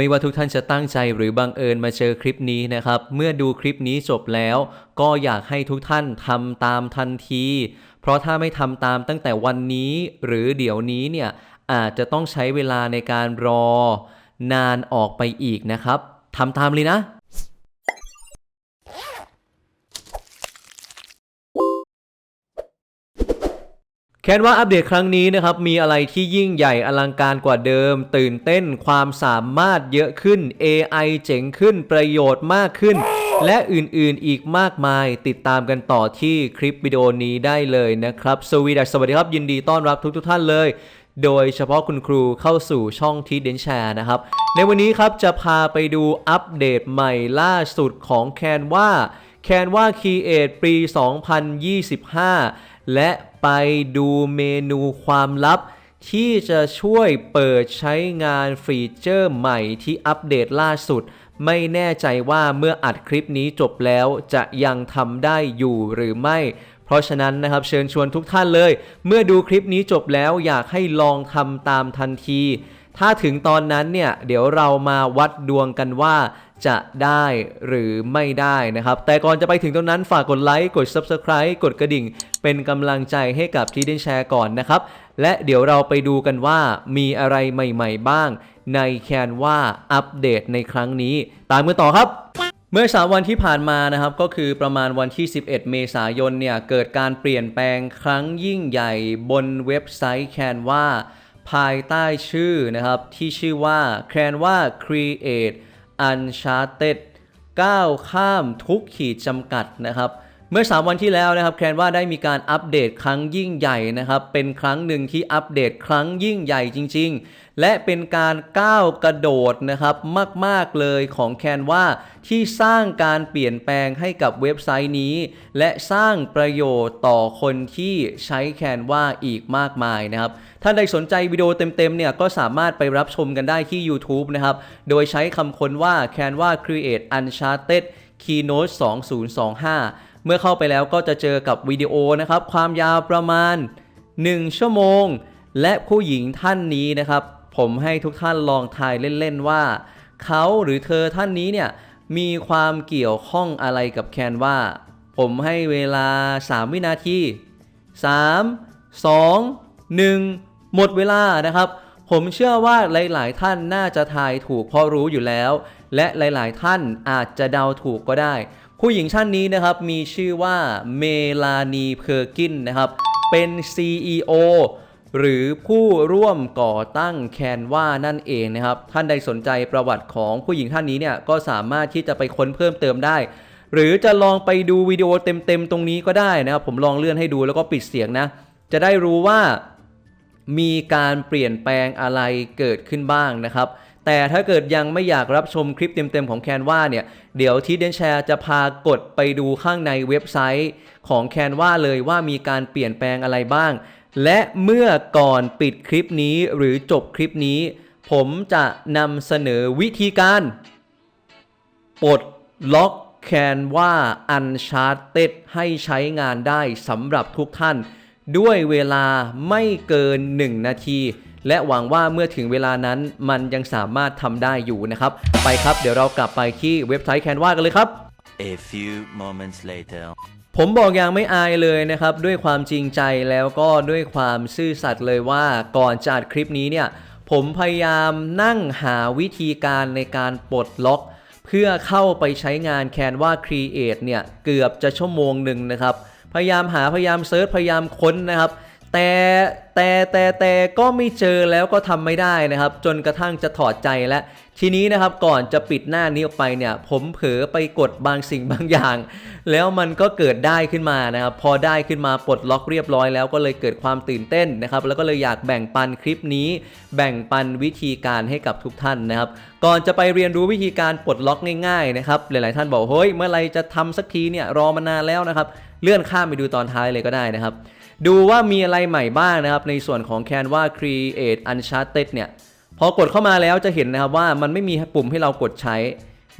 ไม่ว่าทุกท่านจะตั้งใจหรือบังเอิญมาเจอคลิปนี้นะครับ เมื่อดูคลิปนี้จบแล้ว ก็อยากให้ทุกท่านทำตามทันที เพราะถ้าไม่ทำตามตั้งแต่วันนี้ หรือเดี๋ยวนี้เนี่ยอาจจะต้องใช้เวลาในการรอ นานออกไปอีกนะครับทำตามเลยนะ แคนว่าอัปเดตครั้งนี้นะครับ มีอะไรที่ยิ่งใหญ่อลังการกว่าเดิม ตื่นเต้นความสามารถเยอะขึ้น AI เจ๋งขึ้นประโยชน์มากขึ้น และอื่นๆอีกมากมายติดตามกันต่อที่คลิปวิดีโอนี้ได้เลยนะครับ สวีดัสสวัสดีครับ ยินดีต้อนรับทุกทท่านเลย โดยเฉพาะคุณครูเข้าสู่ช่องทีเดนแชร์นะครับ ในวันนี้ครับจะพาไปดูอัปเดตใหม่ล่าสุดของแคนว่าแคนว่า Create ปี 2025 และไปดูเมนูความลับ ที่จะช่วยเปิดใช้งานฟีเจอร์ใหม่ที่อัปเดตล่าสุด ไม่แน่ใจว่าเมื่ออัดคลิปนี้จบแล้วจะยังทำได้อยู่หรือไม่ เพราะฉะนั้นนะครับเชิญชวนทุกท่านเลย เมื่อดูคลิปนี้จบแล้วอยากให้ลองทำตามทันที ถ้าถึงตอนนั้นเนี่ยเดี๋ยวเรามาวัดดวงกันว่าจะได้หรือไม่ได้นะครับ แต่ก่อนจะไปถึงตรงนั้นฝากกดไลค์กด Subscribe กดกระดิ่ง เป็นกำลังใจให้กับที่ได้แชร์ก่อนนะครับ และเดี๋ยวเราไปดูกันว่ามีอะไรใหม่ๆบ้าง ในแคนว่าอัปเดตในครั้งนี้ ตามกันต่อครับเมื่อ 3 วันที่ผ่านมานะครับก็คือประมาณวันที่ 11 เมษายนเนี่ยเกิดการเปลี่ยนแปลงครั้งยิ่งใหญ่บนเว็บไซต์แคนว่า ภายใต้ชื่อนะครับ ที่ชื่อว่าแคลนว่า Create Uncharted ก้าวข้ามทุกขีดจำกัดนะครับ เมื่อ 3 วันที่แล้วนะครับแคนว่าได้มีการอัปเดตครั้งยิ่งใหญ่นะครับ เป็นครั้งหนึ่งที่อัปเดตครั้งยิ่งใหญ่จริง ๆ และเป็นการก้าวกระโดดนะครับมาก ๆ เลยของแคนว่าที่สร้างการเปลี่ยนแปลงให้กับเว็บไซต์นี้ และสร้างประโยชน์ต่อคนที่ใช้แคนว่าอีกมากมายนะครับท่านใดสนใจวิดีโอเต็มๆเนี่ยก็สามารถไปรับชมกันได้ที่ YouTube นะครับโดยใช้คำค้นว่า Canva Create Uncharted Keynote 2025 เมื่อเข้าไปแล้วก็จะเจอกับวิดีโอนะครับ ความยาวประมาณ 1 ชั่วโมง และผู้หญิงท่านนี้นะครับ ผมให้ทุกท่านลองทายเล่นๆว่า เขาหรือเธอท่านนี้เนี่ยมีความเกี่ยวข้องอะไรกับแคนว่าผมให้เวลา 3 วินาที 3 2 1 หมดเวลานะครับ ผมเชื่อว่าหลาย ๆ ท่านน่าจะทายถูกเพราะรู้อยู่แล้ว และหลาย ๆ ท่านอาจจะเดาถูกก็ได้ ผู้หญิงท่านนี้นะครับมีชื่อว่าเมลานีเพอร์กินนะครับเป็น CEO หรือผู้ร่วมก่อตั้งแคนว่านั่นเองนะครับ ท่านใดสนใจประวัติของผู้หญิงท่านนี้เนี่ยก็สามารถที่จะไปค้นเพิ่มเติมได้ หรือจะลองไปดูวิดีโอเต็มๆตรงนี้ก็ได้นะครับ ผมลองเลื่อนให้ดูแล้วก็ปิดเสียงนะ จะได้รู้ว่ามีการเปลี่ยนแปลงอะไรเกิดขึ้นบ้างนะครับ แต่ถ้าเกิดยังไม่อยากรับชมคลิปเต็มๆของแคนวาเนี่ย เดี๋ยวทีเดนแชร์จะพากดไปดูข้างในเว็บไซต์ของแคนวาเลยว่ามีการเปลี่ยนแปลงอะไรบ้าง และเมื่อก่อนปิดคลิปนี้หรือจบคลิปนี้ ผมจะนำเสนอวิธีการปลดล็อกแคนว่า Uncharted ให้ใช้งานได้สำหรับทุกท่าน ด้วยเวลาไม่เกิน 1 นาที และหวังว่าเมื่อถึงเวลานั้นมันยังสามารถทำได้อยู่นะครับ ไปครับเดี๋ยวเรากลับไปที่เว็บไซต์แคนวากันเลยครับ A few moments later. ผมบอกอย่างไม่อายเลยนะครับ ด้วยความจริงใจแล้วก็ด้วยความซื่อสัตย์เลยว่าก่อนจะอัดคลิปนี้เนี่ย ผมพยายามนั่งหาวิธีการในการปลดล็อก เพื่อเข้าไปใช้งานแคนว่า Create เนี่ย เกือบจะชั่วโมงหนึ่งนะครับ พยายามหาพยายามเซิร์ชพยายามค้นนะครับ แต่แต่แต่แต่ก็ไม่เจอแล้วก็ทำไม่ได้นะครับ จนกระทั่งจะถอดใจแล้วทีนี้นะครับก่อนจะปิดหน้านี้ออกไปเนี่ย ผมเผลอไปกดบางสิ่งบางอย่าง แล้วมันก็เกิดได้ขึ้นมานะครับ พอได้ขึ้นมาปลดล็อกเรียบร้อยแล้วก็เลยเกิดความตื่นเต้นนะครับ แล้วก็เลยอยากแบ่งปันคลิปนี้ แบ่งปันวิธีการให้กับทุกท่านนะครับ ก่อนจะไปเรียนรู้วิธีการปลดล็อกง่าย ๆ นะครับ หลาย ๆ ท่านบอกเฮ้ยเมื่อไรจะทำสักทีเนี่ยรอมานานแล้วนะครับ เลื่อนข้ามไปดูตอนท้ายเลยก็ได้นะครับ ดูว่ามีอะไรใหม่บ้างนะครับ ในส่วนของ Canva Create Uncharted เนี่ย พอกดเข้ามาแล้วจะเห็นนะครับว่ามันไม่มีปุ่มให้เรากดใช้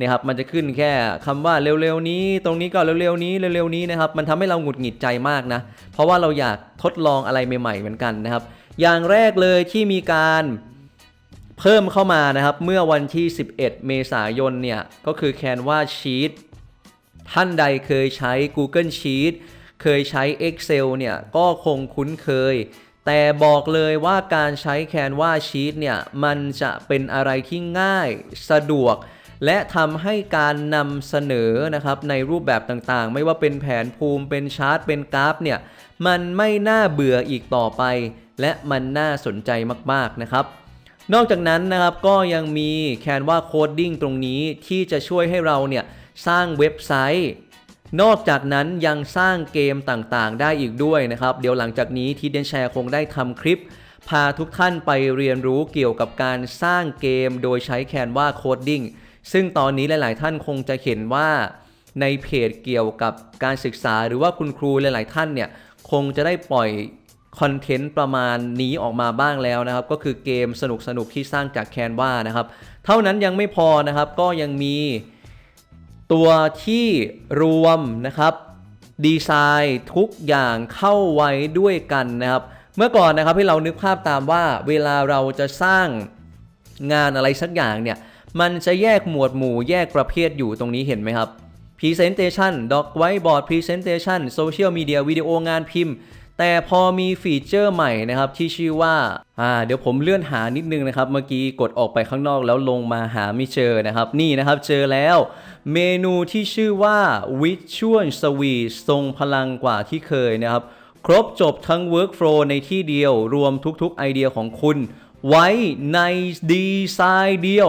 นะครับมันจะขึ้นแค่คำว่าเร็วๆนี้ ตรงนี้ก็เร็วๆนี้เร็วๆนี้นะครับมันทำให้เราหงุดหงิดใจมากนะเพราะว่าเราอยากทดลองอะไรใหม่ๆเหมือนกันนะครับ อย่างแรกเลยที่มีการเพิ่มเข้ามานะครับ เมื่อวันที่ 11 เมษายนเนี่ยก็คือ Canva Sheet ท่านใดเคยใช้ Google Sheet เคยใช้ Excel เนี่ยก็คงคุ้นเคย แต่บอกเลยว่าการใช้ Canva Sheet เนี่ยมันจะเป็นอะไรที่ง่ายสะดวก และทำให้การนำเสนอนะครับในรูปแบบต่างๆ ไม่ว่าเป็นแผนภูมิเป็นชาร์ตเป็นกราฟเนี่ยมันไม่น่าเบื่ออีกต่อไป และมันน่าสนใจมากๆนะครับนอกจากนั้นนะครับก็ยังมี Canva Coding ตรงนี้ที่จะช่วยให้เราเนี่ยสร้างเว็บไซต์ นอกจากนั้นยังสร้างเกมต่างๆ ได้อีกด้วยนะครับ เดี๋ยวหลังจากนี้ทีเดนแชร์คงได้ทำคลิป พาทุกท่านไปเรียนรู้เกี่ยวกับการสร้างเกมโดยใช้ Canva Coding ซึ่งตอนนี้หลาย ๆ ท่านคงจะเห็นว่าในเพจเกี่ยวกับการศึกษาหรือว่าคุณครูหลาย ๆ ท่านเนี่ย คงจะได้ปล่อยคอนเทนต์ประมาณนี้ออกมาบ้างแล้วนะครับ ก็คือเกมสนุกๆที่สร้างจาก Canva นะครับ เท่านั้นยังไม่พอนะครับก็ยังมี ตัวที่รวมนะครับดีไซน์ทุกอย่างเข้าไว้ด้วยกันนะครับ เมื่อก่อนนะครับให้เรานึกภาพตามว่าเวลาเราจะสร้างงานอะไรสักอย่างเนี่ย มันจะแยกหมวดหมู่แยกประเภทอยู่ตรงนี้เห็นไหมครับ Presentation Doc Whiteboard Presentation Social Media วิดีโองานพิมพ์ แต่พอมีฟีเจอร์ใหม่นะครับที่ชื่อว่าอ่า เดี๋ยวผมเลื่อนหานิดนึงนะครับ เมื่อกี้กดออกไปข้างนอกแล้วลงมาหาไม่เจอนะครับ นี่นะครับเจอแล้ว เมนูที่ชื่อว่า Visual Suite ทรงพลังกว่าที่เคยนะครับ ครบจบทั้ง Workflow ในที่เดียว รวมทุกๆไอเดียของคุณ ไว้ในดีไซน์เดียว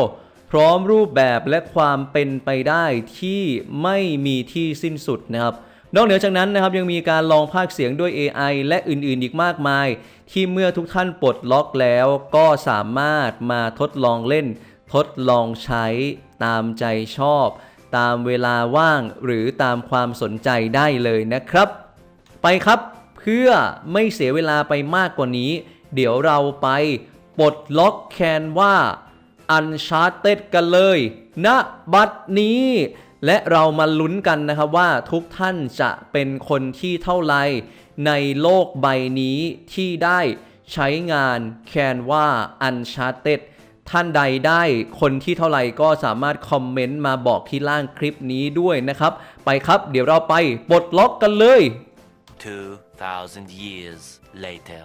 พร้อมรูปแบบและความเป็นไปได้ที่ไม่มีที่สิ้นสุดนะครับนอกเหนือจากนั้นนะครับยังมีการลองภาคเสียงด้วย AI และอื่นๆอีกมากมาย ที่เมื่อทุกท่านปลดล็อกแล้วก็สามารถมาทดลองเล่น ทดลองใช้ตามใจชอบ ตามเวลาว่างหรือตามความสนใจได้เลยนะครับ ไปครับเพื่อไม่เสียเวลาไปมากกว่านี้ เดี๋ยวเราไปปลดล็อกแคนว่า Uncharted กันเลยณบัดนี้ และเรามาลุ้นกันนะครับว่าทุกท่านจะเป็นคนที่เท่าไรในโลกใบนี้ที่ได้ใช้งาน Canva Uncharted ท่านใดได้คนที่เท่าไหร่ก็สามารถคอมเมนต์มาบอกที่ล่างคลิปนี้ด้วยนะครับ ไปครับเดี๋ยวเราไปปลดล็อกกันเลย 2,000 years later.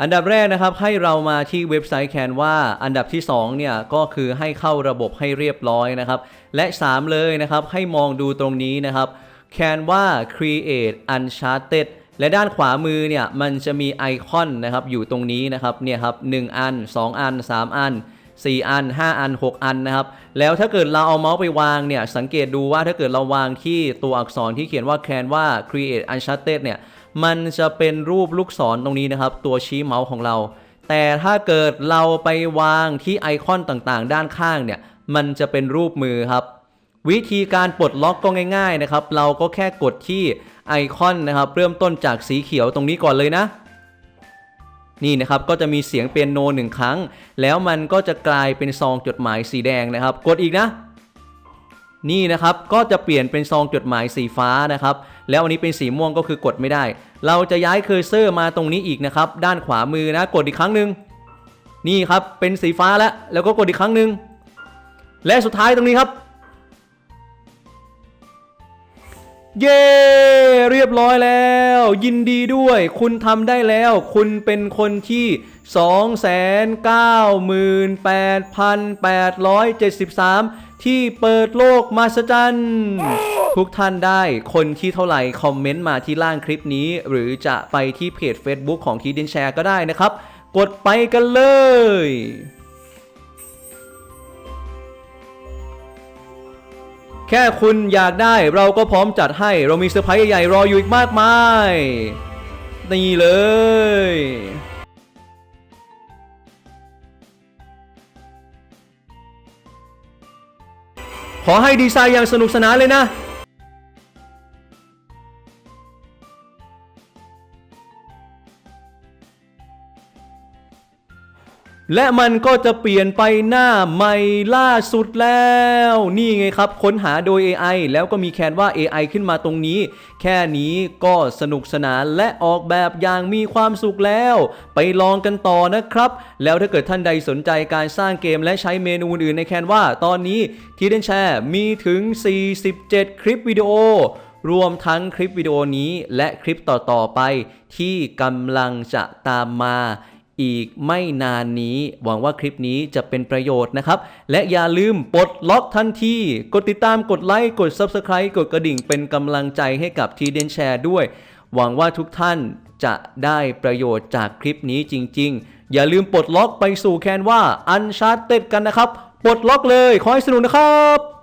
อันดับแรกนะครับให้เรามาที่เว็บไซต์แคนว่าอันดับที่2เนี่ยก็คือให้เข้าระบบให้เรียบร้อยนะครับ และ 3 เลยนะครับให้มองดูตรงนี้นะครับแคนว่า create uncharted และด้านขวามือเนี่ยมันจะมีไอคอนนะครับอยู่ตรงนี้นะครับเนี่ยครับ1อัน 2 อัน 3 อัน 4 อัน 5 อัน 6 อันนะครับ แล้วถ้าเกิดเราเอาเมาส์ไปวางเนี่ย สังเกตดูว่าถ้าเกิดเราวางที่ตัวอักษรที่เขียนว่า Canva Create Uncharted เนี่ย มันจะเป็นรูปลูกศรตรงนี้นะครับ ตัวชี้เมาส์ของเรา แต่ถ้าเกิดเราไปวางที่ไอคอนต่างๆ ด้านข้างเนี่ย มันจะเป็นรูปมือครับ วิธีการปลดล็อกก็ง่าย ๆนะครับ เราก็แค่กดที่ไอคอนนะครับ เริ่มต้นจากสีเขียวตรงนี้ก่อนเลยนะ นี่นะครับก็จะมีเสียงเปียโนหนึ่งครั้ง แล้วมันก็จะกลายเป็นซองจดหมายสีแดงนะครับ กดอีกนะ นี่นะครับก็จะเปลี่ยนเป็นซองจดหมายสีฟ้านะครับ แล้วอันนี้เป็นสีม่วงก็คือกดไม่ได้ เราจะย้ายเคอร์เซอร์มาตรงนี้อีกนะครับ ด้านขวามือนะกดอีกครั้งหนึ่งนี่ครับเป็นสีฟ้าแล้วแล้วก็กดอีกครั้งหนึ่งและสุดท้ายตรงนี้ครับ เย้ เรียบร้อยแล้ว ยินดีด้วย คุณทำได้แล้ว คุณเป็นคนที่ 298,873 ที่เปิดโลกมาสจันทุกท่านได้คนที่เท่าไหร่ คอมเมนต์มาที่ล่างคลิปนี้ หรือจะไปที่เพจ Facebook ของทีดินแชร์ก็ได้นะครับ กดไปกันเลย แค่คุณอยากได้เราก็พร้อมจัดให้เรามีเซอร์ไพรส์ใหญ่ๆรออยู่อีกมากมาย นี่เลย ขอให้ดีไซน์อย่างสนุกสนานเลยนะ และมันก็จะเปลี่ยนไปหน้าใหม่ล่าสุดแล้ว นี่ไงครับ ค้นหาโดย AI แล้วก็มีแคนว่า AI ขึ้นมาตรงนี้ แค่นี้ก็สนุกสนานและออกแบบอย่างมีความสุขแล้ว ไปลองกันต่อนะครับ แล้วถ้าเกิดท่านใดสนใจการสร้างเกมและใช้เมนูอื่นในแคนว่าตอนนี้ทีเดนแชร์มีถึง 47 คลิปวิดีโอรวมทั้งคลิปวิดีโอนี้และคลิปต่อๆไปที่กำลังจะตามมา อีกไม่นานนี้ หวังว่าคลิปนี้จะเป็นประโยชน์นะครับ และอย่าลืมปลดล็อกทันที กดติดตามกดไลค์ กด Subscribe กดกระดิ่งเป็นกำลังใจให้กับทีเดนแชร์ด้วย หวังว่าทุกท่านจะได้ประโยชน์จากคลิปนี้จริง ๆ อย่าลืมปลดล็อกไปสู่แคนว่า Uncharted กันนะครับ ปลดล็อกเลย ขอให้สนุกนะครับ